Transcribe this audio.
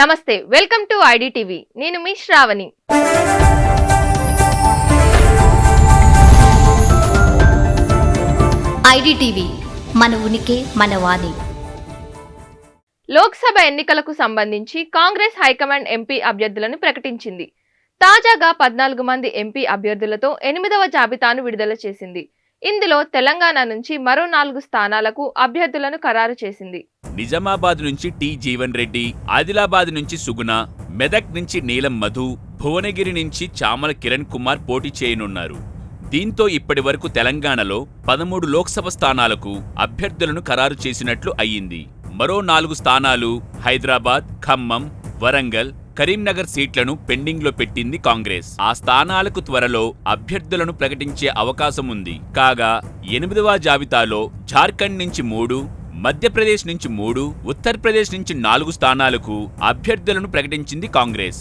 నమస్తే welcome to ID TV నేను మీ శ్రావణి. మన ఉనికి మన వాణి. లోక్సభ ఎన్నికలకు సంబంధించి కాంగ్రెస్ హైకమాండ్ ఎంపీ అభ్యర్థులను ప్రకటించింది. తాజాగా పద్నాలుగు మంది ఎంపీ అభ్యర్థులతో ఎనిమిదవ జాబితాను విడుదల చేసింది. ఇందులో తెలంగాణ నుంచి మరో నాలుగు స్థానాలకు అభ్యర్థులను ఖరారు చేసింది. నిజామాబాద్ నుంచి టి జీవన్ రెడ్డి ఆదిలాబాద్ నుంచి సుగుణ మెదక్ నుంచి నీలం మధు భువనగిరి నుంచి చామల కిరణ్ కుమార్ పోటీ చేయనున్నారు. దీంతో ఇప్పటి వరకు తెలంగాణలో పదమూడు లోక్సభ స్థానాలకు అభ్యర్థులను ఖరారు చేసినట్లు అయ్యింది. మరో నాలుగు స్థానాలు హైదరాబాద్ ఖమ్మం వరంగల్ కరీంనగర్ సీట్లను పెండింగ్లో పెట్టింది కాంగ్రెస్. ఆ స్థానాలకు త్వరలో అభ్యర్థులను ప్రకటించే అవకాశం ఉంది కాగా ఎనిమిదవ జాబితాలో జార్ఖండ్ నుంచి మూడు మధ్యప్రదేశ్ నుంచి మూడు ఉత్తరప్రదేశ్ నుంచి నాలుగు స్థానాలకు అభ్యర్థులను ప్రకటించింది కాంగ్రెస్.